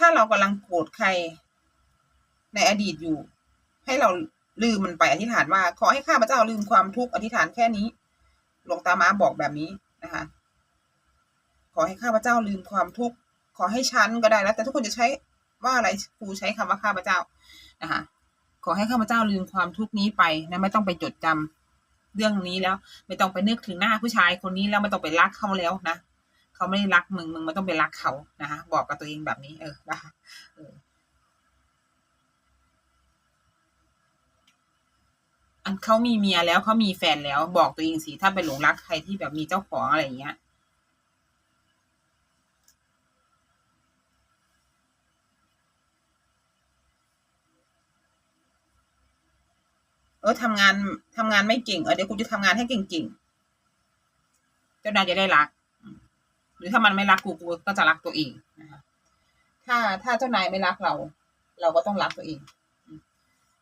ถ้าเรากำลังโกรธใคร ในอดีตอยู่ ให้เราลืมมันไปอธิษฐานว่า ขอให้ข้าพเจ้าลืมความทุกข์อธิษฐานแค่นี้หลวงตามาบอกแบบนี้นะคะ ขอให้ข้าพเจ้าลืมความทุกข์ขอให้ฉันก็ได้แล้ว แต่ทุกคนจะใช้ว่าอะไรครูใช้คำว่าข้าพเจ้านะคะขอให้ข้าพเจ้าลืมความทุกข์นี้ไปนะไม่ต้องไปจดจำเรื่องนี้แล้ว ไม่ต้องไปนึกถึงหน้าผู้ชายคนนี้แล้วไม่ต้องไปรักเขาแล้วนะ เขาไม่ได้รักมึงมึงไม่ต้องไปรักเขานะคะบอกกับตัวเองแบบนี้ เออนะคะเอออันเขามีเมียแล้วเขามีแฟนแล้วบอกตัวเองสิถ้าไปหลงรักใครที่แบบมีเจ้าของอะไรอย่างเงี้ยเออทำงานทำงานไม่เก่งเออเดี๋ยวกูจะทำงานให้เก่งๆเจ้านายจะได้รัก หรือถ้ามันไม่รักกูกูก็จะรักตัวเองนะคะถ้าถ้าเจ้านายไม่รักเรา เราก็ต้องรักตัวเอง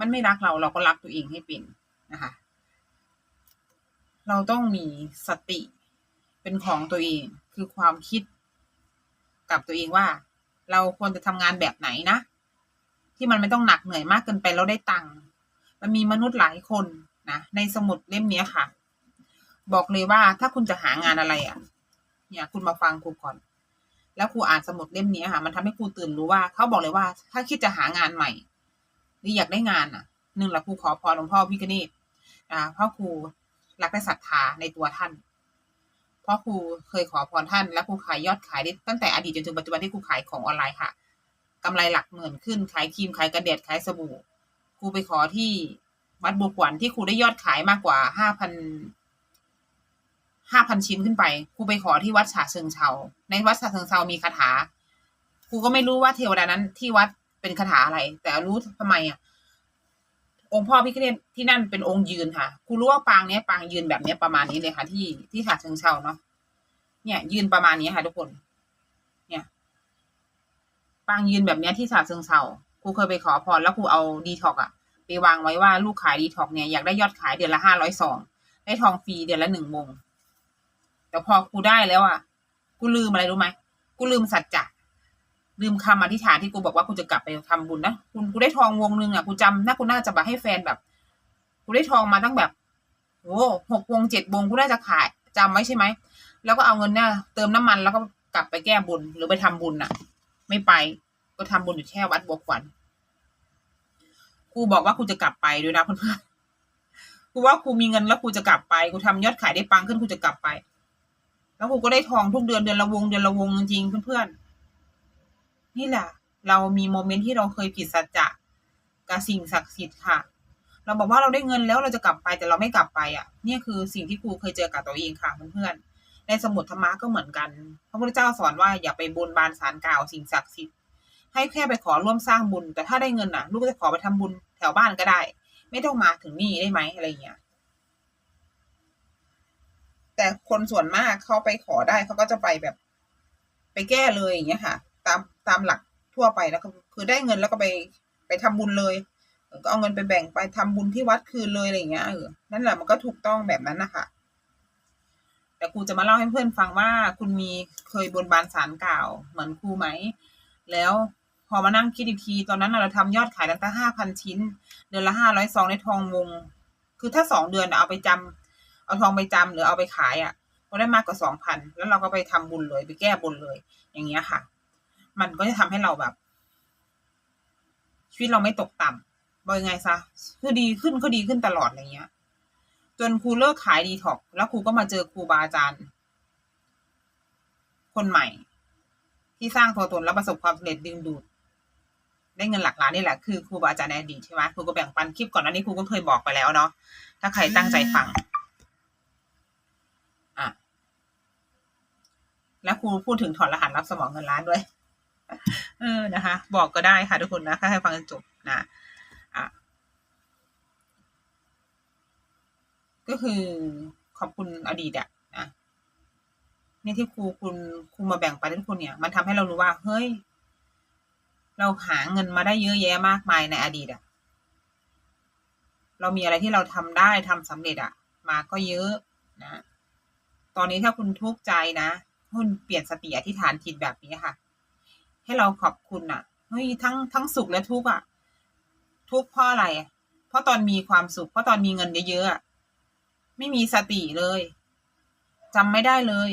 มันไม่รักเราเราก็รักตัวเองให้เป็นนะคะ เราต้องมีสติเป็นของตัวเองคือความคิดกับตัวเองว่า เราควรจะทำงานแบบไหนนะ ที่มันไม่ต้องหนักเหนื่อยมากเกินไปแล้วได้ตังค์มันมีมนุษย์หลายคนนะในสมุดเล่มนี้ค่ะ บอกเลยว่าถ้าคุณจะหางานอะไรอะ เนี่ย คุณมาฟังครูก่อน แล้วครูอ่านสมุดเล่มนี้ค่ะ มันทำให้ครูตื่นรู้ว่าเขาบอกเลยว่า ถ้าคิดจะหางานใหม่หรืออยากได้งานอะหนึ่งละครูขอพรหลวงพ่อพิกเนตอ่าพ่อครูรักและศรัทธาในตัวท่านเพราะครูเคยขอพรท่าน และครูขายยอดขายได้ตั้งแต่อดีตจนถึงปัจจุบันที่ครูขายของออนไลน์ค่ะกำไรหลักหมื่นขึ้นขายครีมขายกระเด็ดขายสบู่ครูไปขอที่วัดบัวขวัญที่ครูได้ยอดขายมากกว่าห้าพัน ห้าพันชิ้นขึ้นไปครูไปขอที่วัดฉะเชิงเชาในวัดฉะเชิงเชามีคาถาครูก็ไม่รู้ว่าเทวดานั้นที่วัดเป็นคาถาอะไร แต่รู้ทำไมอะ องค์พ่อพิฆเนศที่นั่นเป็นองค์ยืนค่ะครูรู้ว่าปางเนี้ยปางยืนแบบเนี้ยประมาณนี้เลยค่ะ ที่ที่ฉะเชิงเชาเนาะเนี่ย ยืนประมาณนี้ค่ะทุกคน เนี่ยปางยืนแบบเนี้ยที่ฉะเชิงเชาครูเคยไปขอพรแล้วครูเอาดีท็อกอะไปวางไว้ว่าลูกขายดีท็อกเนี่ยอยากได้ยอดขายเดือนละห้าร้อยสองได้ทองฟรีเดือนละหนึ่งวง แต่พอครูได้แล้วอะ กูลืมอะไรรู้ไหมกูลืมสัจจะลืมคำอธิษฐานที่กูบอกว่ากูจะกลับไปทำบุญนะคุณกูได้ทองวงหนึ่งอะกูจำน่ากูน่าจะมาให้แฟนแบบ กูได้ทองมาตั้งแบบโอ้หกวงเจ็ดวงกูน่าจะขายจำไว้ใช่ไหมแล้วก็เอาเงินเนี่ยเติมน้ำมันแล้วก็กลับไปแก้บุญหรือไปทำบุญอะ ไม่ไปก็ทำบุญอยู่แค่วัดบวกวัญครูบอกว่าครูจะกลับไปด้วยนะเพื่อนๆครูว่าครูมีเงินแล้วครูจะกลับไปครูทำยอดขายได้ปังขึ้นครูจะกลับไป แล้วครูก็ได้ทองทุกเดือนเดือนละวงเดือนละวงจริงๆเพื่อนๆนี่แหละเรามีโมเมนต์ที่เราเคยผิดสัจจะกับสิ่งศักดิ์สิทธิ์ค่ะ เราบอกว่าเราได้เงินแล้วเราจะกลับไปแต่เราไม่กลับไปอะเนี่ยคือสิ่งที่ครูเคยเจอกับตัวเองค่ะเพื่อนๆในสมุดธรรมะก็เหมือนกัน พระพุทธเจ้าสอนว่าอย่าไปบนบานสารกล่าวสิ่งศักดิ์สิทธิ์ให้แค่ไปขอร่วมสร้างบุญ แต่ถ้าได้เงินน่ะ ลูกก็จะขอไปทำบุญแถวบ้านก็ได้ ไม่ต้องมาถึงนี่ได้ไหมอะไรเงี้ย แต่คนส่วนมากเขาไปขอได้เขาก็จะไปแบบไปแก้เลยอย่างเงี้ยค่ะ ตามตามหลักทั่วไปแล้วก็คือได้เงินแล้วก็ไปไปทำบุญเลย ก็เอาเงินไปแบ่งไปทำบุญที่วัดคืนเลยอะไรเงี้ยเออนั่นแหละมันก็ถูกต้องแบบนั้นนะคะแต่ครูจะมาเล่าให้เพื่อนฟังว่าคุณมีเคยบนบานสารกล่าว เหมือนครูไหม แล้วพอมานั่งคิดอีกที ตอนนั้นเราทำยอดขายตั้งแต่ห้าพันชิ้น เดือนละห้าร้อยซองในทองวง คือถ้าสองเดือนเอาไปจำ เอาทองไปจำหรือเอาไปขายอะ่ะก็ได้มากกว่าสองพันแล้วเราก็ไปทำบุญเลย ไปแก้บุญเลย อย่างเงี้ยค่ะ มันก็จะทำให้เราแบบ ชีวิตเราไม่ตกต่ำบอกยังไงซะคือดีขึ้นก็ดีขึ้นตลอดอะไรเงี้ย จนครูเลิกขายดีท็อกแล้วครูก็มาเจอครูบาอาจารย์ คนใหม่ ที่สร้างตัวตนและประสบความสำเร็จดึงดูดได้เงินหลักล้านนี่แหละคือครูบาอาจารย์ในอดีตใช่ไหมครูก็แบ่งปันคลิปก่อนอันนี้ครูก็เคยบอกไปแล้วเนาะถ้าใครตั้งใจฟัง อะ แล้วครูพูดถึงถอดรหัสรับสมองเงินล้านด้วย เออนะคะ บอกก็ได้ค่ะทุกคนนะถ้าให้ฟังจนจบนะอะก็คือขอบคุณอดีตอะนะนี่ที่ครูคุณครูมาแบ่งปันให้ทุกคนเนี่ย มันทำให้เรารู้ว่า เฮ้ย เราหาเงินมาได้เยอะแยะมากมายในอดีตอะเรามีอะไรที่เราทำได้ทำสำเร็จอะมาก็เยอะนะ ตอนนี้ถ้าคุณทุกข์ใจนะ คุณเปลี่ยนสติอธิษฐานจิตแบบนี้ค่ะ ให้เราขอบคุณอะเฮ้ยทั้งทั้งสุขและทุกข์อะ ทุกข์เพราะอะไร เพราะตอนมีความสุข เพราะตอนมีเงินเยอะๆไม่มีสติเลยจำไม่ได้เลย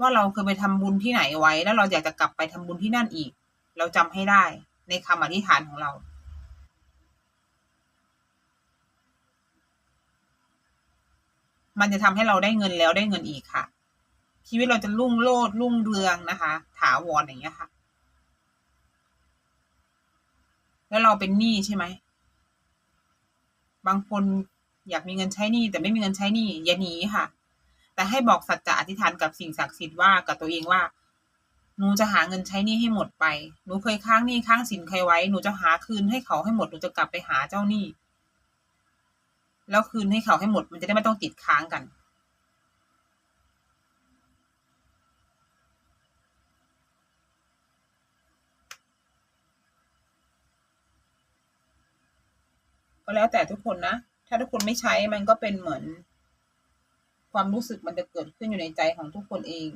ว่าเราเคยไปทำบุญที่ไหนไว้ แล้วเราอยากจะกลับไปทำบุญที่นั่นอีก เราจำให้ได้ในคำอธิษฐานของเรามันจะทำให้เราได้เงินแล้วได้เงินอีกค่ะ ชีวิตเราจะรุ่งโรจน์รุ่งเรืองนะคะ ถาวรอย่างเงี้ยค่ะ แล้วเราเป็นหนี้ใช่ไหม บางคนอยากมีเงินใช้หนี้แต่ไม่มีเงินใช้หนี้อย่าหนีค่ะ แต่ให้บอกสัจจะอธิษฐานกับสิ่งศักดิ์สิทธิ์ว่ากับตัวเองว่าหนูจะหาเงินใช้หนี้ให้หมดไป หนูเคยค้างหนี้ค้างสินใครไว้ หนูจะหาคืนให้เขาให้หมด หนูจะกลับไปหาเจ้าหนี้ แล้วคืนให้เขาให้หมด มันจะได้ไม่ต้องติดค้างกัน ก็แล้วแต่ทุกคนนะ ถ้าทุกคนไม่ใช้มันก็เป็นเหมือน ความรู้สึกมันจะเกิดขึ้นอยู่ในใจของทุกคนเอง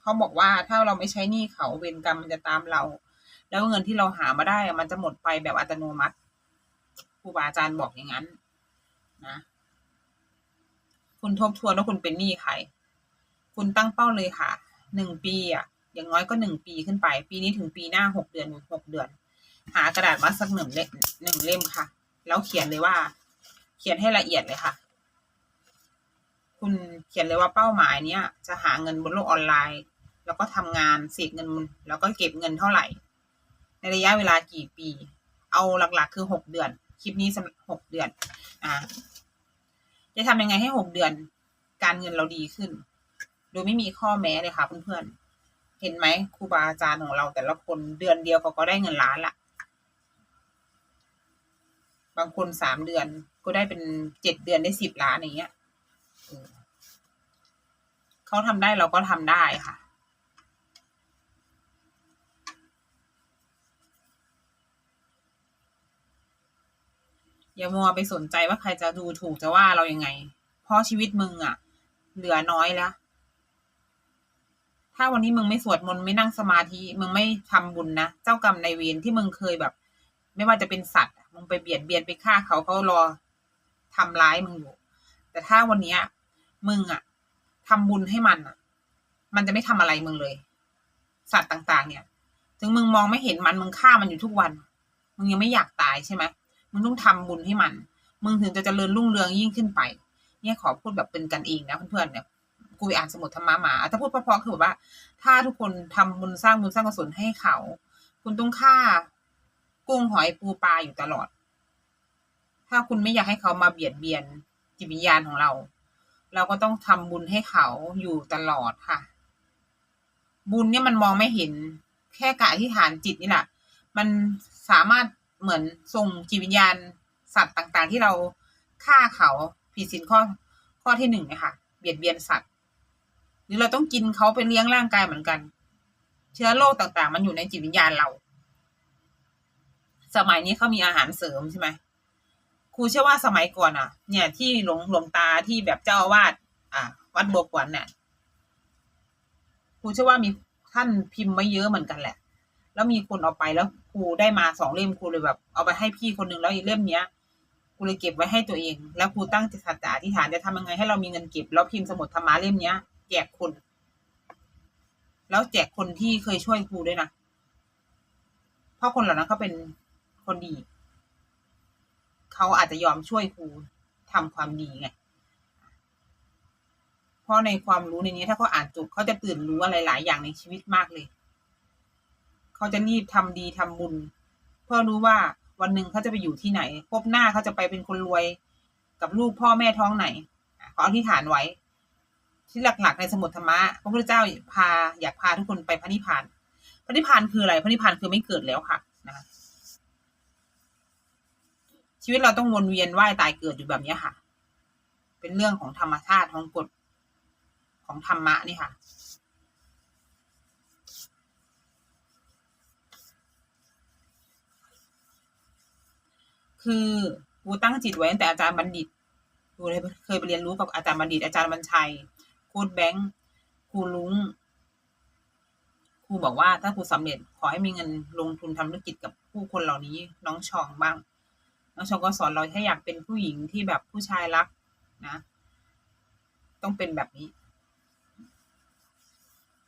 เขาบอกว่าถ้าเราไม่ใช้หนี้เขาเวรกรรมมันจะตามเรา แล้วเงินที่เราหามาได้มันจะหมดไปแบบอัตโนมัติครูบาอาจารย์บอกอย่างนั้น นะ คุณทบทวนว่าคุณเป็นหนี้ใคร คุณตั้งเป้าเลยค่ะ หนึ่งปีอะ อย่างน้อยก็หนึ่งปีขึ้นไป ปีนี้ถึงปีหน้าหกเดือนหกเดือน หากระดาษมาสักหนึ่งเล่มหนึ่งเล่มค่ะ แล้วเขียนเลยว่า เขียนให้ละเอียดเลยค่ะ คุณเขียนเลยว่าเป้าหมายเนี้ยจะหาเงินบนโลกออนไลน์ แล้วก็ทำงานเสกเงินแล้วก็เก็บเงินเท่าไหร่ ในระยะเวลากี่ปี เอาหลักๆ คือหกเดือน คลิปนี้หกเดือน อ่า จะทำยังไงให้หกเดือน การเงินเราดีขึ้น โดยไม่มีข้อแม้เลยค่ะเพื่อนๆเห็นไหมครูบาอาจารย์ของเราแต่ละคนเดือนเดียวเขาก็ได้เงินล้านละ บางคนสามเดือนก็ได้เป็นเจ็ดเดือนได้สิบล้านอย่างเงี้ยเขาทำได้เราก็ทำได้ค่ะอย่ามัวไปสนใจว่าใครจะดูถูกจะว่าเรายังไง เพราะชีวิตมึงอะเหลือน้อยแล้ว ถ้าวันนี้มึงไม่สวดมนต์ไม่นั่งสมาธิ มึงไม่ทำบุญนะ เจ้ากรรมในเวรที่มึงเคยแบบ ไม่ว่าจะเป็นสัตว์อะ มึงไปเบียดเบียนไปฆ่าเขาเขารอทำร้ายมึงอยู่ แต่ถ้าวันเนี้ย มึงอะทำบุญให้มันอะมันจะไม่ทำอะไรมึงเลย สัตว์ต่าง ๆ เนี่ย ถึงมึงมองไม่เห็นมันมึงฆ่ามันอยู่ทุกวัน มึงยังไม่อยากตายใช่ไหมมึงต้องทำบุญให้มัน มึงถึงจะเจริญรุ่งเรืองยิ่งขึ้นไป เนี่ยขอพูดแบบเป็นกันเองนะเพื่อนๆเนี่ยกูไปอ่านสมุดธรรมะมาถ้าพูดเพราะๆคือแบบว่า ถ้าทุกคนทำบุญสร้างบุญสร้างกุศลให้เขา คุณต้องฆ่า กุ้งหอยปูปลาอยู่ตลอด ถ้าคุณไม่อยากให้เขามาเบียดเบียนจิตวิญญาณของเรา เราก็ต้องทำบุญให้เขาอยู่ตลอดค่ะ บุญเนี่ยมันมองไม่เห็น แค่การอธิษฐานจิตนี่แหละมันสามารถเหมือนส่งจิตวิญญาณสัตว์ต่างๆ ที่เราฆ่าเขาผิดศีลข้อข้อที่หนึ่งเนี่ยค่ะเบียดเบียนสัตว์ หรือเราต้องกินเขาเป็นเลี้ยงร่างกายเหมือนกัน เชื้อโรคต่างๆ มันอยู่ในจิตวิญญาณเรา สมัยนี้เขามีอาหารเสริมใช่ไหมครูเชื่อว่าสมัยก่อนอะ เนี่ย ที่หลวงหลวงตาที่แบบเจ้าอาวาสอะ วัดบวกวันเนี่ยครูเชื่อว่ามีท่านพิมพ์ไว้เยอะเหมือนกันแหละ แล้วมีคนเอาไปแล้วครูได้มาสองเล่มครูเลยแบบ เอาไปให้พี่คนหนึ่งแล้วอีกเล่มเนี้ยครูเลยเก็บไว้ให้ตัวเอง แล้วครูตั้งจิตสัจจะอธิษฐานจะทำยังไงให้เรามีเงินเก็บ แล้วพิมพ์สมุดธรรมะเล่มเนี้ยแจกคน แล้วแจกคนที่เคยช่วยครูด้วยนะเพราะคนเหล่านั้นเขาเป็น คนดี เขาอาจจะยอมช่วยครูทำความดีไงเพราะในความรู้ในนี้ ถ้าเขาอ่านจบเขาจะตื่นรู้อะไรหลายอย่างในชีวิตมากเลย เขาจะรีบทำดีทำบุญ เพื่อรู้ว่าวันหนึ่งเขาจะไปอยู่ที่ไหนพบหน้าเขาจะไปเป็นคนรวยกับลูกพ่อแม่ท้องไหนขาอธิษฐานไว้ ที่หลักๆในสมุดธรรมะพระพุทธเจ้าพาอยากพาทุกคนไปพระนิพพานพระนิพพานคืออะไรพระนิพพานคือไม่เกิดแล้วค่ะนะคะ ชีวิตเราต้องวนเวียนว่ายตายเกิดอยู่แบบนี้ค่ะ เป็นเรื่องของธรรมชาติของกฎของธรรมะนี่ค่ะ คือกูตั้งจิตไว้ตั้งแต่อาจารย์บัณฑิตกูเลยเคยไปเรียนรู้กับอาจารย์บัณฑิตอาจารย์บัญชัยครูแบงค์ครูลุงครูบอกว่าถ้าครูสำเร็จขอให้มีเงินลงทุนทำธุรกิจกับผู้คนเหล่านี้น้องชองบ้าง น้องชองก็สอนเราถ้าอยากเป็นผู้หญิงที่แบบผู้ชายรักนะ ต้องเป็นแบบนี้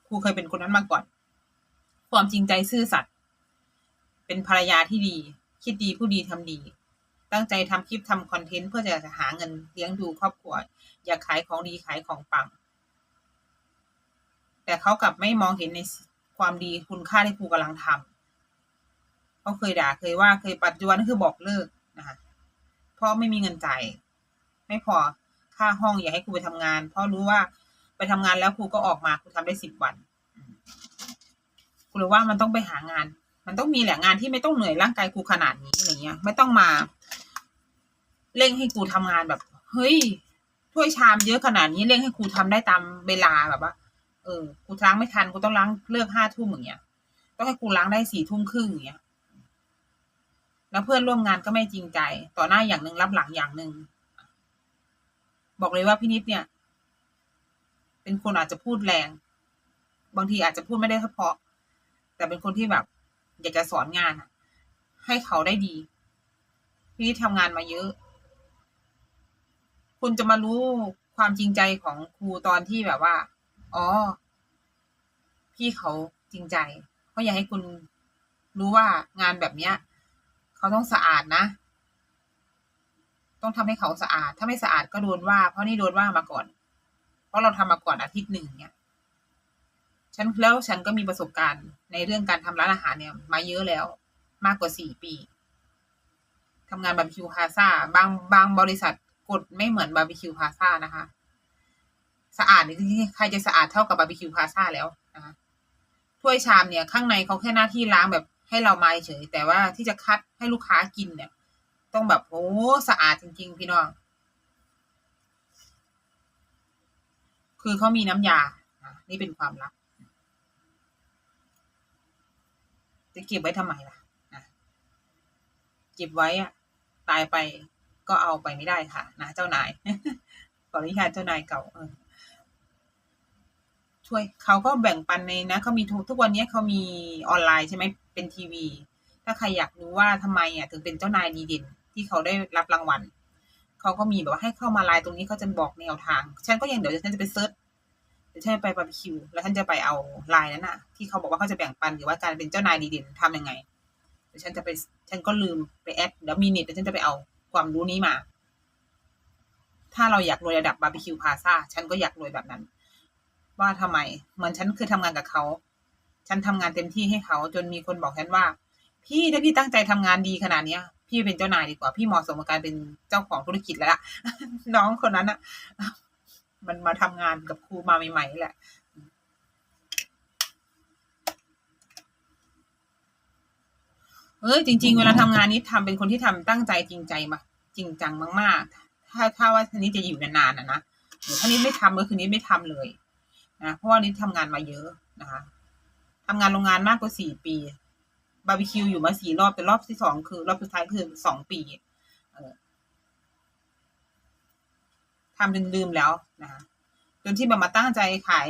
ครูเคยเป็นคนนั้นมาก่อน ความจริงใจซื่อสัตย์เป็นภรรยาที่ดี คิดดีผู้ดีทำดี ตั้งใจทำคลิปทำคอนเทนต์เพื่อจะหาเงินเลี้ยงดูครอบครัว อยากขายของดีขายของปัง แต่เขากลับไม่มองเห็นในความดีคุณค่าที่ครูกำลังทำเขาเคยด่าเคยว่าเคยปัจจุบันคือบอกเลิก นะคะเพราะไม่มีเงินจ่ายไม่พอค่าห้องอยากให้ครูไปทำงานเพราะรู้ว่าไปทำงานแล้วครูก็ออกมาครูทำได้สิบวันครูเลยว่ามันต้องไปหางาน มันต้องมีแหละงานที่ไม่ต้องเหนื่อยร่างกายครูขนาดนี้อะไรเงี้ย ไม่ต้องมา เร่งให้ครูทำงานแบบ เฮ้ยถ้วยชามเยอะขนาดนี้เร่งให้ครูทำได้ตามเวลาแบบว่าเออกูล้างไม่ทันกูต้องล้างเลิกห้าทุ่มอย่างเงี้ย ต้องให้กูล้างได้สี่ทุ่มครึ่งอย่างเงี้ย แล้วเพื่อนร่วมงานก็ไม่จริงใจ ต่อหน้าอย่างหนึ่งรับหลังอย่างหนึ่ง บอกเลยว่าพี่นิดเนี่ย เป็นคนอาจจะพูดแรง บางทีอาจจะพูดไม่ได้เฉพาะ แต่เป็นคนที่แบบ อยากจะสอนงานให้เขาได้ดี พี่นิดทำงานมาเยอะ คุณจะมารู้ความจริงใจของครูตอนที่แบบว่า อ๋อ พี่เขาจริงใจเขาอยากให้คุณรู้ว่างานแบบเนี้ย เขาต้องสะอาดนะ ต้องทำให้เขาสะอาด ถ้าไม่สะอาดก็โดนว่า เพราะนี่โดนว่ามาก่อน เพราะเราทำมาก่อนอาทิตย์หนึ่งเนี่ย ฉันแล้วฉันก็มีประสบการณ์ในเรื่องการทำร้านอาหารเนี่ย มาเยอะแล้ว มากกว่าสี่ปีทำงานบาร์บีคิวพาซ่าบางบางบริษัทกฎไม่เหมือนบาร์บีคิวพาซ่านะคะ สะอาดนี่ที่ใครจะสะอาดเท่ากับบาร์บีคิวพาซ่าแล้วนะคะถ้วยชามเนี่ย ข้างในเขาแค่หน้าที่ล้างแบบ ให้เรามาเฉย แต่ว่าที่จะคัดให้ลูกค้ากินเนี่ย ต้องแบบโอ้สะอาดจริง ๆ พี่น้อง คือเขามีน้ำยาอะนี่เป็นความลับ จะเก็บไว้ทำไมล่ะนะเก็บไว้อะตายไปก็เอาไปไม่ได้ค่ะ นะเจ้านายขออนุญาตเจ้านายเก่าเออ ช่วยเขาก็แบ่งปันในนะเขามีทุกวันนี้เขามีออนไลน์ใช่ไหมเป็นทีวี ถ้าใครอยากรู้ว่าทำไมอะถึงเป็นเจ้านายดีเด่นที่เขาได้รับรางวัลเขาก็มีแบบว่าให้เข้ามาไลน์ตรงนี้เขาจะบอกแนวทาง ฉันก็ยังเดี๋ยวฉันจะไปเซิร์ชเดี๋ยวฉันไปบาร์บีคิวแล้วฉันจะไปเอาไลน์นั้นน่ะ ที่เขาบอกว่าเขาจะแบ่งปันหรือว่าการเป็นเจ้านายดีเด่นทำยังไงเดี๋ยวฉันจะไปฉันก็ลืมไปแอดเดี๋ยวมีเน็ตเดี๋ยวฉันจะไปเอาความรู้นี้มา ถ้าเราอยากรวยระดับบาร์บีคิวพาซาฉันก็อยากรวยแบบนั้น ว่าทำไม เหมือนฉันคือทำงานกับเขา ฉันทำงานเต็มที่ให้เขา จนมีคนบอกฉันว่า พี่ถ้าพี่ตั้งใจทำงานดีขนาดเนี้ย พี่เป็นเจ้านายดีกว่า พี่เหมาะสมกับการเป็นเจ้าของธุรกิจแล้วล่ะ น้องคนนั้นอะมันมาทำงานกับครูมาใหม่ๆแหละเอ้ยจริง ๆ เวลาทำงานนี้ทำเป็นคนที่ทำตั้งใจจริงใจมาจริงจังมาก ๆ ถ้าถ้าว่าทีนี้จะอยู่นานๆนะนะถ้านี้ไม่ทำก็คือนี้ไม่ทำเลย นะเพราะว่านี้ทำงานมาเยอะนะคะทำงานโรงงานมากกว่าสี่ปีบาร์บีคิวอยู่มาสี่รอบแต่รอบที่สองคือ รอบสุดท้ายคือสองปีทำจนลืมแล้วนะคะจนที่แบบมาตั้งใจขาย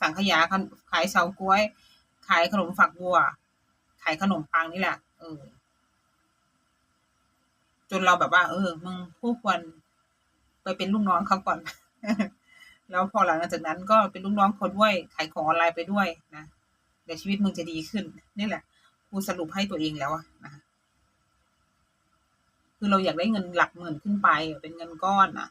สังขยาขายเฉาก๊วย ขายขนมฝักบัว ขายขนมปังนี่แหละเออจนเราแบบว่า เออ มึงผู้ควรไปเป็นลูกน้องเขาก่อน แล้วพอหลังจากนั้นก็เป็นลูกน้องเขาด้วยขายของออนไลน์ไปด้วยนะเดี๋ยวชีวิตมึงจะดีขึ้นนี่แหละกูสรุปให้ตัวเองแล้วนะคือเราอยากได้เงินหลักหมื่นขึ้นไปเป็นเงินก้อนอะ